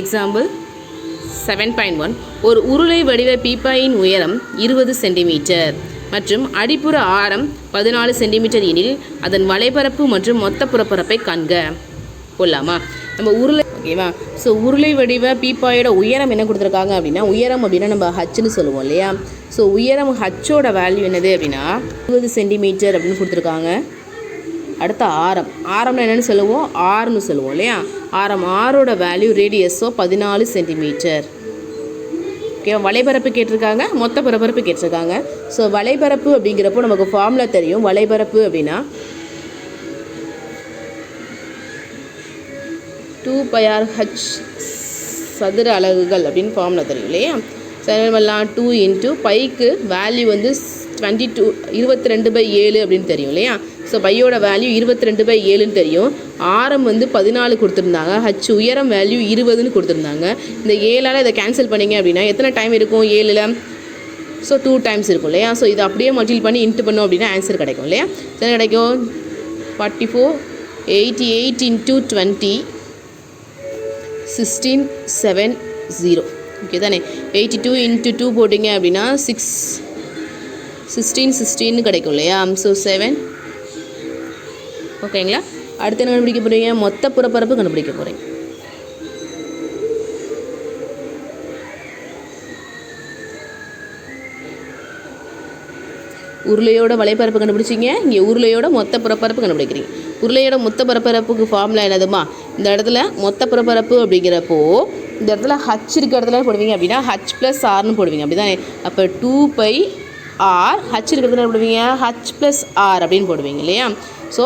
Example seven point one ஒரு உருளை வடிவ பீப்பாயின் உயரம் இருபது சென்டிமீட்டர் மற்றும் அடிப்புற ஆரம் பதினாலு சென்டிமீட்டர் எனில் அதன் வலைபரப்பு மற்றும் மொத்த புறப்பரப்பை காண்க. போடலாமா? நம்ம உருளை ஓகேவா? ஸோ உருளை வடிவ பீப்பாயோட உயரம் என்ன கொடுத்துருக்காங்க அப்படின்னா உயரம் அப்படின்னா நம்ம ஹச்சுன்னு சொல்லுவோம் இல்லையா? ஸோ உயரம் ஹச்சோட வேல்யூ என்னது அப்படின்னா இருபது சென்டிமீட்டர் அப்படின்னு கொடுத்துருக்காங்க. அடுத்த ஆரம். ஆரம்னா என்னென்னு சொல்லுவோம்? ஆறுன்னு சொல்லுவோம் இல்லையா? ஆரம் ஆரோட வேல்யூ ரேடியஸோ பதினாலு சென்டிமீட்டர் ஓகே வலைபரப்பு கேட்டிருக்காங்க மொத்த பரபரப்பு கேட்டிருக்காங்க. ஸோ வலைபரப்பு அப்படிங்கிறப்போ நமக்கு ஃபார்முலா தெரியும். வலைபரப்பு அப்படின்னா டூ பைஆர் ஹச் சதுர அலகுகள் அப்படின்னு ஃபார்முலா தெரியும் இல்லையா? சரி டூ இன்ட்டு பைக்கு வேல்யூ வந்து டுவெண்ட்டி டூ இருபத்தி ரெண்டு பை ஏழு அப்படின்னு தெரியும் இல்லையா? ஸோ பையோட வேல்யூ இருபத்தி ரெண்டு பை ஏழுன்னு தெரியும். ஆரம் வந்து பதினாலு கொடுத்துருந்தாங்க. ஹச் உயரம் வேல்யூ இருபதுன்னு கொடுத்துருந்தாங்க. இந்த ஏழால் இதை கேன்சல் பண்ணிங்க அப்படின்னா எத்தனை டைம் இருக்கும்? ஏழில்? ஸோ டூ டைம்ஸ் இருக்கும் இல்லையா? ஸோ இதை அப்படியே மல்டில் பண்ணி இன்ட்டு பண்ணோம் அப்படின்னா ஆன்சர் கிடைக்கும் இல்லையா? எத்தனை கிடைக்கும்? Forty four eighty eight into twenty sixteen seven zero okay தானே? எயிட்டி டூ இன்ட்டு டூ போட்டிங்க அப்படின்னா சிக்ஸ் சிக்ஸ்டீன் சிக்ஸ்டீன்னு கிடைக்கும் இல்லையா? ஸோ செவன் ஓகேங்களா? அடுத்து என்ன கண்டுபிடிக்க போகிறீங்க மொத்த புறப்பரப்பு கண்டுபிடிக்க போகிறீங்க உருளையோட வலைப்பரப்பு கண்டுபிடிச்சிங்க. இங்கே உருளையோட மொத்த புறப்பரப்பு கண்டுபிடிக்கிறீங்க. உருளையோட மொத்த புறப்பரப்புக்கு ஃபார்முலா என்னதுமா? இந்த இடத்துல மொத்த புறப்பரப்பு அப்படிங்கிறப்போ இந்த இடத்துல ஹச் இருக்க இடத்துல போடுவீங்க அப்படின்னா ஹச் ப்ளஸ் ஆர்னு போடுவீங்க. அப்படி தானே அப்போ டூ பை ஆர் ஹச் இருக்கிறதுல என்ன போடுவீங்க? ஹச் ப்ளஸ் ஆர் அப்படின்னு போடுவீங்க இல்லையா? ஸோ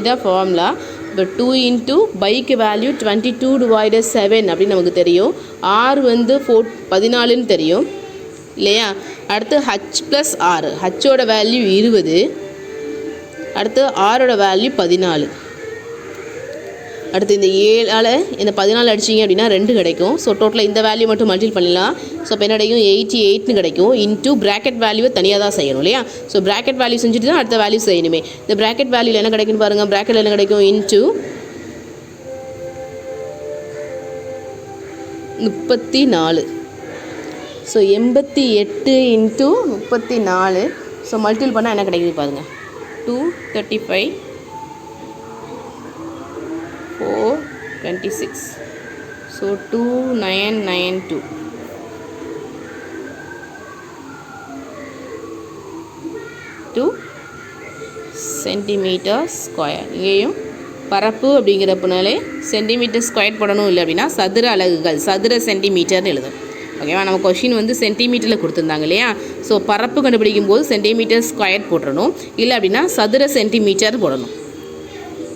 இதான் ஃபார்முலா இப்போ two into bike value twenty two divider seven அப்படின்னு நமக்கு தெரியும். ஆர் வந்து ஃபோர் பதினாலுன்னு தெரியும். இல்லையா? அடுத்து ஹச் ப்ளஸ் ஆறு ஹச்சோட வேல்யூ இருபது. அடுத்து ஆரோட வேல்யூ பதினாலு. அடுத்து இந்த ஏழால் இந்த பதினாலு அடிச்சிங்க அப்படின்னா ரெண்டு கிடைக்கும். ஸோ டோட்டலாக இந்த வேல்யூ மட்டும் மல்டிபிள் பண்ணிடலாம். ஸோ இப்போ என்ன கிடைக்கும். எயிட்டி எயிட்னு கிடைக்கும் இன்ட்டு ப்ராக்கெட் வேல்யூவை தனியாக தான் செய்யணும் இல்லையா? ஸோ ப்ராக்கெட் வேல்யூ செஞ்சுட்டு தான் அடுத்த வேல்யூ செய்யணுமே. இந்த ப்ராக்கெட் வேல்யூவில் என்ன கிடைக்குன்னு பாருங்கள் ப்ராக்கெட்டில் என்ன கிடைக்கும்? இன்ட்டு முப்பத்தி நாலு ஸோ எண்பத்தி எட்டு இன்ட்டு முப்பத்தி நாலு ஸோ மல்டிபிள் பண்ணால் என்ன கிடைக்குது பாருங்கள் two thirty five twenty six so two nine nine two two centimetre square இங்கேயும் பரப்பு அப்படிங்கிறப்பனாலே சென்டிமீட்டர் ஸ்கொயர் போடணும் இல்லை அப்படின்னா சதுர அலகுகள் சதுர சென்டிமீட்டர்னு எழுதும். ஓகேவா நம்ம கொஷின் வந்து சென்டிமீட்டரில் கொடுத்துருந்தாங்க இல்லையா? ஸோ பரப்பு கண்டுபிடிக்கும் போது சென்டிமீட்டர் ஸ்கொயர் போடணும் இல்லை அப்படின்னா சதுர சென்டிமீட்டர் போடணும்.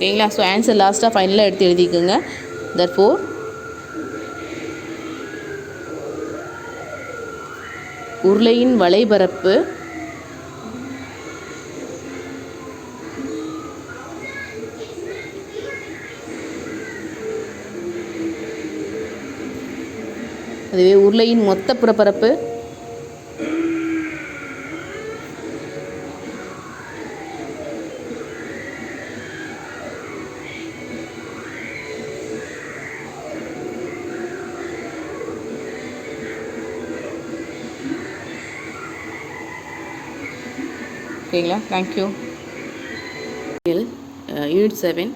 ஓகேங்களா? ஸோ ஆன்சர் லாஸ்ட்டாக ஃபைனலாக எடுத்து எழுதிக்கோங்க. தட் ஃபோர் உருளையின் வலைபரப்பு அதுவே உருளையின் மொத்த புறப்பரப்பு. ஓகேங்களா தேங்க்யூ யூனிட் செவன்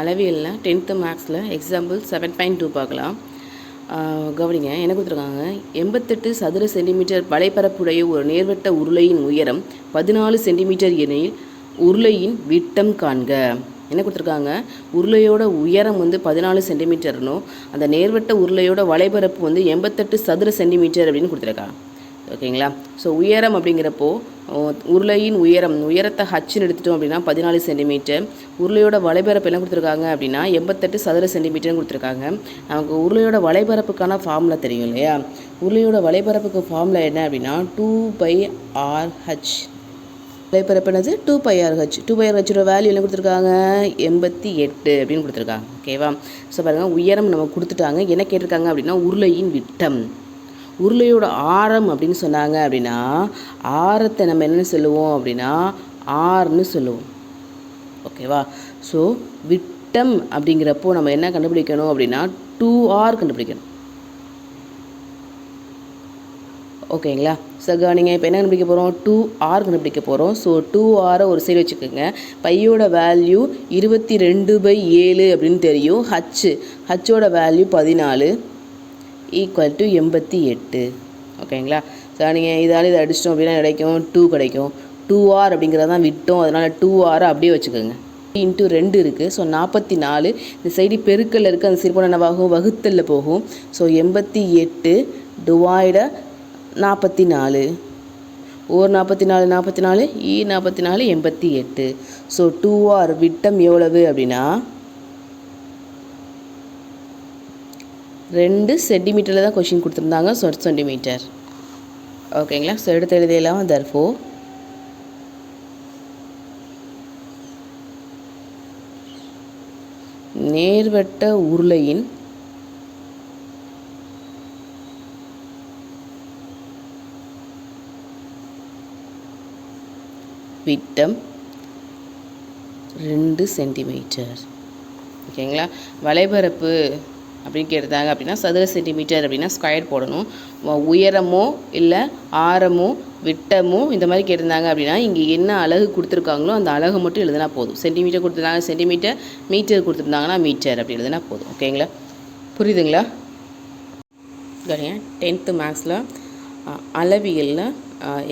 அளவியலில் டென்த்து மேக்ஸில் எக்ஸாம்பிள் செவன் பாயிண்ட் டூ பார்க்கலாம். கவனிங்க என்ன கொடுத்துருக்காங்க? எண்பத்தெட்டு சதுர சென்டிமீட்டர் வலைப்பரப்புடைய ஒரு நேர்வட்ட உருளையின் உயரம் பதினாலு சென்டிமீட்டர் எனில் உருளையின் விட்டம் காண்க. என்ன கொடுத்துருக்காங்க? உருளையோட உயரம் வந்து பதினாலு சென்டிமீட்டர்னும் அந்த நேர்வட்ட உருளையோட வலைபரப்பு வந்து எண்பத்தெட்டு சதுர சென்டிமீட்டர் அப்படின்னு கொடுத்துருக்காங்க ஓகேங்களா? ஸோ உயரம் அப்படிங்கிறப்போ உருளையின் உயரம் உயரத்தை ஹச்சுன்னு எடுத்துட்டோம் அப்படின்னா பதினாலு சென்டிமீட்டர் உருளையோட வலைபரப்பு என்ன கொடுத்துருக்காங்க அப்படின்னா எண்பத்தெட்டு சதுர சென்டிமீட்டர்னு கொடுத்துருக்காங்க. நமக்கு உருளையோட வலைபரப்புக்கான ஃபார்முலா தெரியும் இல்லையா? உருளையோட வலைபரப்புக்கு ஃபார்முலா என்ன அப்படின்னா டூ பை ஆர் ஹச் வலைபரப்பு என்னது? Two pi R H two pi R ஹச்சோட value என்ன கொடுத்துருக்காங்க? எண்பத்தி எட்டு அப்படின்னு கொடுத்துருக்காங்க. ஓகேவா ஸோ பாருங்கள் உயரம் நம்ம கொடுத்துட்டாங்க. என்ன கேட்டிருக்காங்க அப்படின்னா உருளையின் விட்டம். உருளையோட ஆரம் அப்படின்னு சொன்னாங்க அப்படின்னா ஆரத்தை நம்ம என்னென்னு சொல்லுவோம் அப்படின்னா ஆர்னு சொல்லுவோம். ஓகேவா? ஸோ விட்டம் அப்படிங்கிறப்போ நம்ம என்ன கண்டுபிடிக்கணும் அப்படின்னா டூ ஆர் கண்டுபிடிக்கணும். ஓகேங்களா? சார் நீங்கள் இப்போ என்ன கண்டுபிடிக்க போகிறோம் டூ ஆர் கண்டுபிடிக்க போகிறோம் ஸோ டூ ஆரை ஒரு சைடு வச்சுக்கோங்க. பையோட வேல்யூ இருபத்தி ரெண்டு பை ஏழு அப்படின்னு தெரியும். ஹச்சு ஹச்சோட வேல்யூ பதினாலு. ஈக்குவல் டு எண்பத்தி எட்டு. ஓகேங்களா? ஸோ நீங்கள் இதால் இதை அடிச்சிட்டோம் அப்படின்னா கிடைக்கும்? டூ கிடைக்கும். டூ ஆர் அப்படிங்கிறத தான் விட்டோம். அதனால் டூ ஆர் அப்படியே வச்சுக்கோங்க. இன்ட்டு ரெண்டு இருக்குது ஸோ நாற்பத்தி நாலு. இந்த சைடு பெருக்கல்ல இருக்குது அந்த சிறுபணம் என்னவாகும்? வகுத்தலில் போகும். ஸோ எண்பத்தி எட்டு டிவைட நாற்பத்தி நாலு. ஓர் நாற்பத்தி நாலு நாற்பத்தி நாலு. இ நாற்பத்தி நாலு எண்பத்தி எட்டு. ஸோ டூ ஆர் விட்டம் எவ்வளவு அப்படின்னா ரெண்டு சென்டிமீட்டரில் தான் கொஷின் கொடுத்துருந்தாங்க. ஸோ சென்டிமீட்டர் ஓகேங்களா ஸோ எடுத்து எழுதியெல்லாம் தர்ஃபோ நேர்வட்ட உருளையின் விட்டம் ரெண்டு சென்டிமீட்டர் ஓகேங்களா வலைபரப்பு அப்படின்னு கேட்டாங்க அப்படின்னா சதுர சென்டிமீட்டர் அப்படின்னா ஸ்கொயர் போடணும். உயரமோ இல்லை ஆரமோ விட்டமோ இந்த மாதிரி கேட்டிருந்தாங்க அப்படின்னா இங்கே என்ன அழகு கொடுத்துருக்காங்களோ அந்த அழகு மட்டும் எழுதினா போதும். சென்டிமீட்டர் கொடுத்துருந்தாங்க சென்டிமீட்டர் மீட்டர் கொடுத்துருந்தாங்கன்னா மீட்டர் அப்படி எழுதினா போதும். ஓகேங்களா புரியுதுங்களா? கணியா டென்த்து மேக்ஸில் அளவியலில்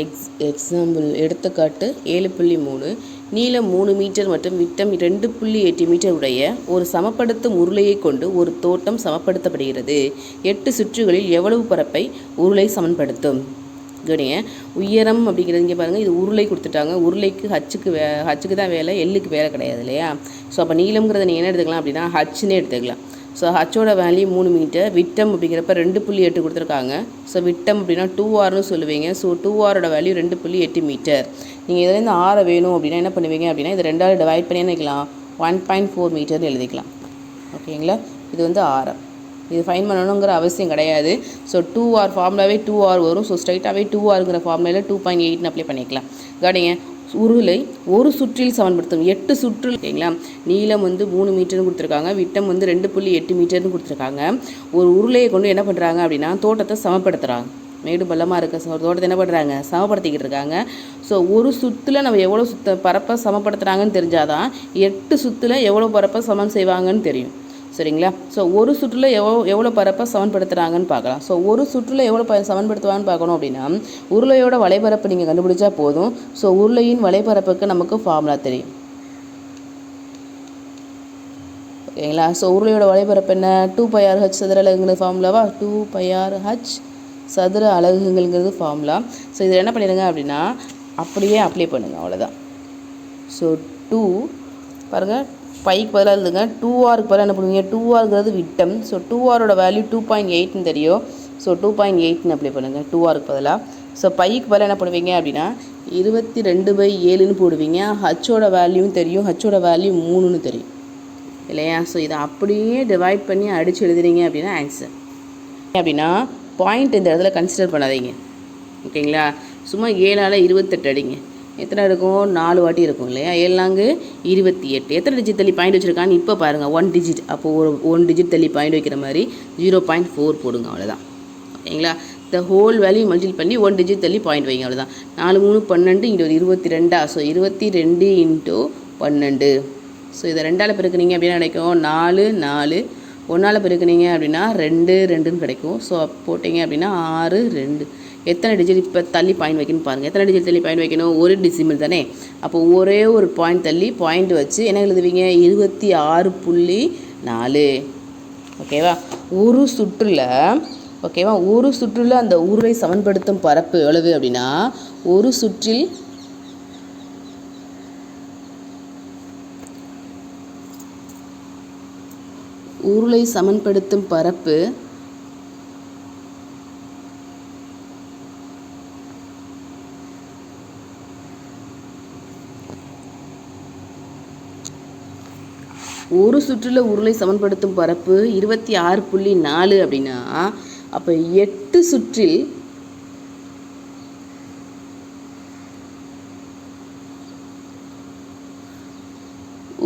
எக்ஸ் எக்ஸாம்பிள் எடுத்துக்காட்டு ஏழு புள்ளி மூணு. நீளம் மூணு மீட்டர் மற்றும் விட்டம் ரெண்டு புள்ளி எட்டு மீட்டர் உடைய ஒரு சமப்படுத்தும் உருளையை கொண்டு ஒரு தோட்டம் சமப்படுத்தப்படுகிறது. எட்டு சுற்றுகளில் எவ்வளவு பரப்பை உருளை சமன்படுத்தும்? கவனிங்க உயரம் அப்படிங்கிறது இங்கே பாருங்கள் இது உருளை கொடுத்துட்டாங்க. உருளைக்கு ஹச்சுக்கு வே ஹச்சுக்கு தான் வேலை எல்லுக்கு வேலை கிடையாது இல்லையா? ஸோ அப்போ நீளம்ங்கிறத நீங்கள் என்ன எடுத்துக்கலாம் அப்படின்னா ஹச்சுன்னே எடுத்துக்கலாம். ஸோ ஹச்சோட வேல்யூ மூணு மீட்டர் விட்டம் அப்படிங்கிறப்ப ரெண்டு புள்ளி எட்டு கொடுத்துருக்காங்க. ஸோ விட்டம் அப்படின்னா டூ ஆர்னு சொல்லுவீங்க. ஸோ டூ ஆரோட வேல்யூ ரெண்டு புள்ளி எட்டு மீட்டர் நீங்கள் இதுலேருந்து ஆறை வேணும் அப்படின்னா என்ன பண்ணுவீங்க அப்படின்னா இது ரெண்டாவது டிவைட் பண்ணி நினைக்கலாம் ஒன் பாயிண்ட் ஃபோர் மீட்டர்னு எழுதிக்கலாம். ஓகேங்களா இது வந்து ஆரம் இது ஃபைன் பண்ணணுங்கிற அவசியம் கிடையாது. ஸோ டூ ஆர் ஃபார்முலாவே டூ ஆர் வரும். ஸோ ஸ்ட்ரைட்டாகவே டூ ஆருங்கிற ஃபார்முலாவில் டூ பாயிண்ட் எயிட்னு அப்ளை பண்ணிக்கலாம். கவனிங்க உருளை ஒரு சுற்றில் சமன்படுத்தும் எட்டு சுற்று ஓகேங்களா நீளம் வந்து மூணு மீட்டர்னு கொடுத்துருக்காங்க. விட்டம் வந்து ரெண்டு புள்ளி எட்டு மீட்டர்னு கொடுத்துருக்காங்க. ஒரு உருளையை கொண்டு என்ன பண்ணுறாங்க அப்படின்னா தோட்டத்தை சமப்படுத்துகிறாங்க மேடு பள்ளமாக இருக்க தோட்டத்தை என்ன பண்ணுறாங்க சமப்படுத்திக்கிட்டு இருக்காங்க. ஸோ ஒரு சுற்றில் நம்ம எவ்வளோ சுத்த பரப்பை சமப்படுத்துகிறாங்கன்னு தெரிஞ்சாதான் எட்டு சுற்றில் எவ்வளோ பரப்பை சமன் செய்வாங்கன்னு தெரியும். சரிங்களா? ஸோ ஒரு சுற்றில் எவ்வளோ எவ்வளோ பரப்பை சமன்படுத்துகிறாங்கன்னு பார்க்கலாம். ஸோ ஒரு சுற்றில் எவ்வளோ ப சமன்படுத்துவாங்கன்னு பார்க்கணும் அப்படின்னா உருளையோட வலைபரப்பு நீங்கள் கண்டுபிடிச்சா போதும். ஸோ உருளையின் வலைபரப்புக்கு நமக்கு ஃபார்முலா தெரியும். ஓகேங்களா? ஸோ உருளையோட வலைபரப்பு என்ன? டூ பையார் ஹச் சதுர அலகுங்கிறது ஃபார்முலாவா டூ பையார் ஹச் சதுர அலகுங்கிறது ஃபார்முலா ஸோ இதில் என்ன பண்ணிடுங்க அப்படின்னா அப்படியே அப்ளை பண்ணுங்கள் அவ்வளோதான் ஸோ டூ பாருங்கள் பைக்கு பதிலாக இருந்துங்க டூ ஆருக்கு பதிலாக என்ன பண்ணுவீங்க? டூ ஆர்ங்கிறது விட்டம். ஸோ டூ ஆரோட வேல்யூ டூ பாயிண்ட் எயிட்னு தெரியும். ஸோ டூ பாயிண்ட் எயிட்னு அப்ளை பண்ணுங்கள் டூ ஆருக்கு பதிலாக ஸோ பைக்கு பதிலாக என்ன பண்ணுவீங்க அப்படின்னா இருபத்தி ரெண்டு பை ஏழுன்னு போடுவீங்க. ஹச்சோட வேல்யூவும் தெரியும். ஹச்சோட வேல்யூ மூணுன்னு தெரியும். இல்லையா? ஸோ இதை அப்படியே டிவைட் பண்ணி அடித்து எழுதுறீங்க அப்படின்னா ஆன்சர் அப்படின்னா பாயிண்ட் இந்த இடத்துல கன்சிடர் பண்ணாதீங்க. ஓகேங்களா? சும்மா ஏழால் இருபத்தெட்டு அடிங்க. எத்தனை இருக்கும்? நாலு வாட்டி இருக்கும் இல்லையா? ஏழாங்கு இருபத்தி எட்டு. எத்தனை டிஜிட் தள்ளி பாயிண்ட் வச்சுருக்கான்னு இப்போ பாருங்கள் ஒன் டிஜிட் அப்போ ஒரு ஒன் டிஜிட் தள்ளி பாயிண்ட் வைக்கிற மாதிரி ஜீரோ பாயிண்ட் ஃபோர் போடுங்க அவ்வளோதான் ஓகேங்களா? த ஹோல் வேல்யூ மல்டிபிள் பண்ணி ஒன் டிஜிட் தள்ளி பாயிண்ட் வைங்க அவ்வளோதான் நாலு மூணு பன்னெண்டு இங்கே ஒரு இருபத்தி ரெண்டா? ஸோ இருபத்தி ரெண்டு இன்ட்டு பன்னெண்டு. ஸோ இதை ரெண்டால் பெருக்குனீங்க அப்படின்னா கிடைக்கும்? நாலு நாலு. ஒன்றால் பெருக்குனீங்க அப்படின்னா ரெண்டு ரெண்டுன்னு கிடைக்கும். ஸோ போட்டிங்க அப்படின்னா ஆறு ரெண்டு. எத்தனை டிஜிட் இப்போ தள்ளி பாயிண்ட் வைக்கணும் பாருங்கள் எத்தனை டிஜிட் தள்ளி பாயிண்ட் வைக்கணும்? ஒரு டிசிமல் தானே. அப்போ ஒரே ஒரு பாயிண்ட் தள்ளி பாயிண்ட் வச்சு என்ன எழுதுவீங்க? இருபத்தி ஆறு புள்ளி நாலு. ஓகேவா ஒரு சுற்றுல ஓகேவா ஒரு சுற்றில் அந்த உருளை சமன்படுத்தும் பரப்பு எவ்வளவு அப்படின்னா ஒரு சுற்றில் உருளை சமன்படுத்தும் பரப்பு ஒரு சுற்றுல உருளை சமன்படுத்தும் பரப்பு இருபத்தி ஆறு புள்ளி நாலு அப்படின்னா அப்போ எட்டு சுற்றில்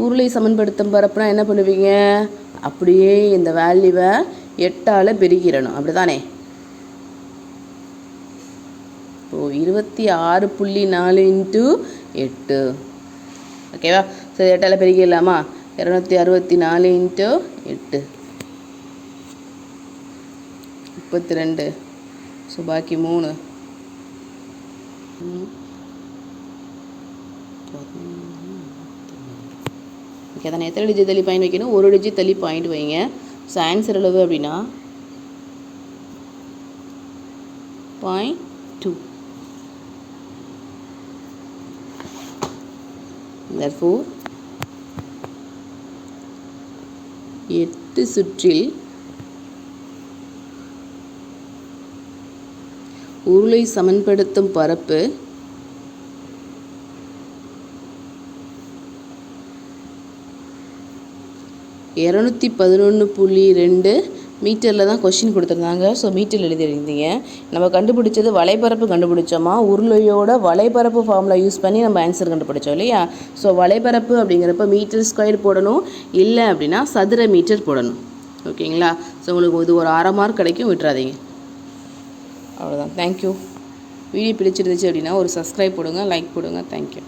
உருளை சமன்படுத்தும் பரப்புனா என்ன பண்ணுவீங்க? அப்படியே இந்த வேல்யூவை எட்டால் பெருகிடணும் அப்படி தானே ஓ இருபத்தி ஆறு புள்ளி நாலு இன்ட்டு எட்டு. ஓகேவா சரி எட்டால் பெருகிடலாமா? இரநூத்தி அறுபத்தி நாலு இன்ட்டு எட்டு. முப்பத்தி ரெண்டு ஸோ பாக்கி மூணு. ஓகே தானே எத்தனை டிஜிட் தள்ளி பாயிண்ட் வைக்கணும்? ஒரு டிஜிட் தள்ளி பாயிண்ட் வைங்க. ஸோ ஆன்சர் அளவு அப்படின்னா? பாயிண்ட் டூ therefore எட்டு சுற்றில் உருளை சமன்படுத்தும் பரப்பு இரநூத்தி பதினொன்று புள்ளி ரெண்டு மீட்டரில் தான் கொஷின் கொடுத்துருந்தாங்க. ஸோ மீட்டரில் எழுதியிருந்தீங்க. நம்ம கண்டுபிடிச்சது வலைப்பரப்பு கண்டுபிடிச்சோமா? உருளையோட வலைப்பரப்பு ஃபார்முலா யூஸ் பண்ணி நம்ம ஆன்சர் கண்டுபிடிச்சோம் இல்லையா? ஸோ வலைப்பரப்பு அப்படிங்கிறப்ப மீட்டர் ஸ்கொயர் போடணும். இல்லை அப்படின்னா சதுர மீட்டர் போடணும். ஓகேங்களா ஸோ உங்களுக்கு இது ஒரு அரை மார்க் கிடைக்கும். விட்டுறாதீங்க. அவ்வளோதான் தேங்க்யூ வீடியோ பிடிச்சிருந்துச்சு அப்படின்னா ஒரு சப்ஸ்கிரைப் போடுங்க லைக் போடுங்க. தேங்க்யூ